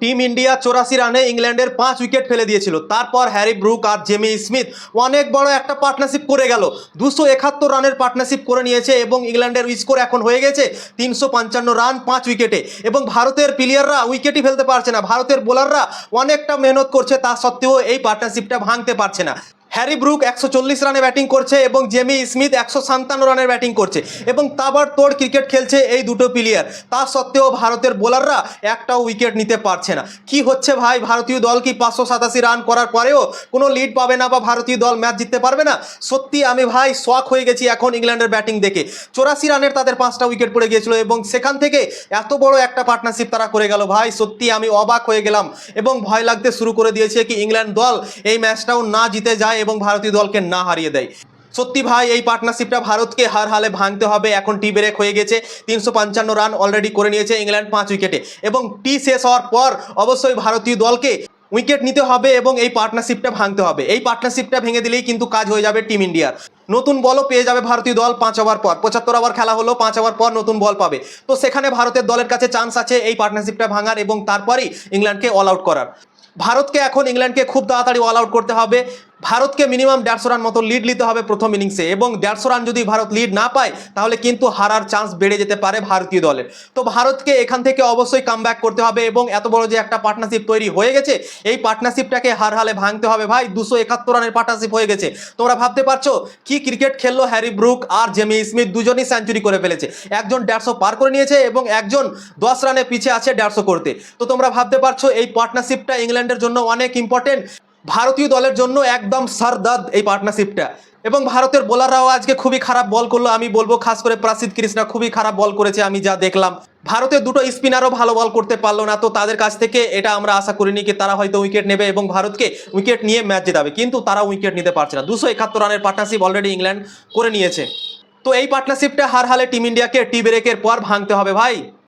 Team India চৌরাশি রানে ইংল্যান্ডের পাঁচ উইকেট ফেলে দিয়েছিল। তারপর হ্যারি ব্রুক আর জেমি স্মিথ অনেক বড় একটা পার্টনারশিপ করে গেল। দুশো একাত্তর রানের পার্টনারশিপ করে নিয়েছে এবং ইংল্যান্ডের স্কোর এখন হয়ে গেছে তিনশো পঞ্চান্ন রান, পাঁচ উইকেটে। এবং ভারতের প্লেয়াররা উইকেটই ফেলতে পারছে না। ভারতের বোলাররা অনেকটা মেহনত করছে, তা সত্ত্বেও এই পার্টনারশিপটা ভাঙতে পারছে না। হ্যারি ব্রুক একশো চল্লিশ রানে ব্যাটিং করছে এবং জেমি স্মিথ একশো সাতান্ন রানের ব্যাটিং করছে এবং তাবার তোর ক্রিকেট খেলছে এই দুটো প্লেয়ার তা সত্ত্বেও ভারতের বোলাররা একটাও উইকেট নিতে পারছে না। কি হচ্ছে ভাই? ভারতীয় দল কি পাঁচশো সাতাশি রান করার পরেও কোনো লিড পাবে না বা ভারতীয় দল ম্যাচ জিততে পারবে না? সত্যি আমি ভাই শখ হয়ে গেছি এখন ইংল্যান্ডের ব্যাটিং দেখে। চৌরাশি রানের তাদের পাঁচটা উইকেট পড়ে গিয়েছিল এবং সেখান থেকে এত বড় একটা পার্টনারশিপ তারা করে গেল ভাই, সত্যি আমি অবাক হয়ে গেলাম এবং ভয় লাগতে শুরু করে দিয়েছে কি ইংল্যান্ড দল এই ম্যাচটাও না জিতে যায় এবং ভারতীয় দলকে না হারিয়ে দেয়। সত্যি ভাই, এই পার্টনারশিপটা ভারতকে হার হালে ভাঙতে হবে। এখন টি ব্রেক হয়ে গেছে। তিনশো পঞ্চান্ন রান অলরেডি করে নিয়েছে ইংল্যান্ড পাঁচ উইকেটে। এবং টি শেষ হওয়ার পর অবশ্যই ভারতীয় দলকে উইকেট নিতে হবে এবং এই পার্টনারশিপটা ভাঙতে হবে। এই পার্টনারশিপটা ভেঙে দিলেই কিন্তু কাজ হয়ে যাবে টিম ইন্ডিয়ার। নতুন বলও পেয়ে যাবে ভারতীয় দল পাঁচ ওভার পর। পঁচাত্তর ওভার খেলা হলো পাঁচ ওভার পর নতুন বল পাবে। তো সেখানে ভারতের দলের কাছে চান্স আছে এই পার্টনারশিপটা ভাঙার এবং তারপরেই ইংল্যান্ডকে অল আউট করার। ভারতকে এখন ইংল্যান্ডকে খুব তাড়াতাড়ি অল আউট করতে হবে। ভারতকে মিনিমাম দেড়শো রান মতো লিড নিতে হবে প্রথম ইনিংসে এবং দেড়শো রান যদি ভারত লিড না পায়, তাহলে কিন্তু হারার চান্স বেড়ে যেতে পারে ভারতীয় দলের। তো ভারতকে এখান থেকে অবশ্যই কাম করতে হবে এবং এত বড় যে একটা পার্টনারশিপ তৈরি হয়ে গেছে, এই পার্টনারশিপটাকে হার হালে ভাঙতে হবে ভাই। দুশো একাত্তর রানের পার্টনারশিপ হয়ে গেছে। তোমরা ভাবতে পারছ কি ক্রিকেট খেললো হ্যারি ব্রুক আর জেমি স্মিথ দুজনই সেঞ্চুরি করে ফেলেছে। একজন দেড়শো পার করে নিয়েছে এবং একজন দশ রানে পিছিয়ে আছে দেড়শো করতে। তো তোমরা ভাবতে পারছ এই পার্টনারশিপটা ইংল্যান্ডের জন্য অনেক ইম্পর্টেন্ট ভারতীয় দলের জন্য একদম সারদাদ এই পার্টনারশিপটা এবং ভারতের বোলাররাও আজকে খুবই খারাপ বল করল, আমি বলব খাস করে প্রাসিদ কৃষ্ণা খুবই খারাপ বল করেছে, আমি যা দেখলাম। ভারতের দুটো স্পিনারও ভালো বল করতে পারল না, তো তাদের কাছ থেকে এটা আমরা আশা করিনি কি তারা হয়তো উইকেট নেবে এবং ভারতকে উইকেট নিয়ে ম্যাচ জেতাবে, কিন্তু তারা উইকেট নিতে পারছে না। দুশো একাত্তর রানের পার্টনারশিপ অলরেডি ইংল্যান্ড করে নিয়েছে। তো এই পার্টনারশিপটা হার হালে টিম ইন্ডিয়াকে টি ব্রেকের পর ভাঙতে হবে ভাই।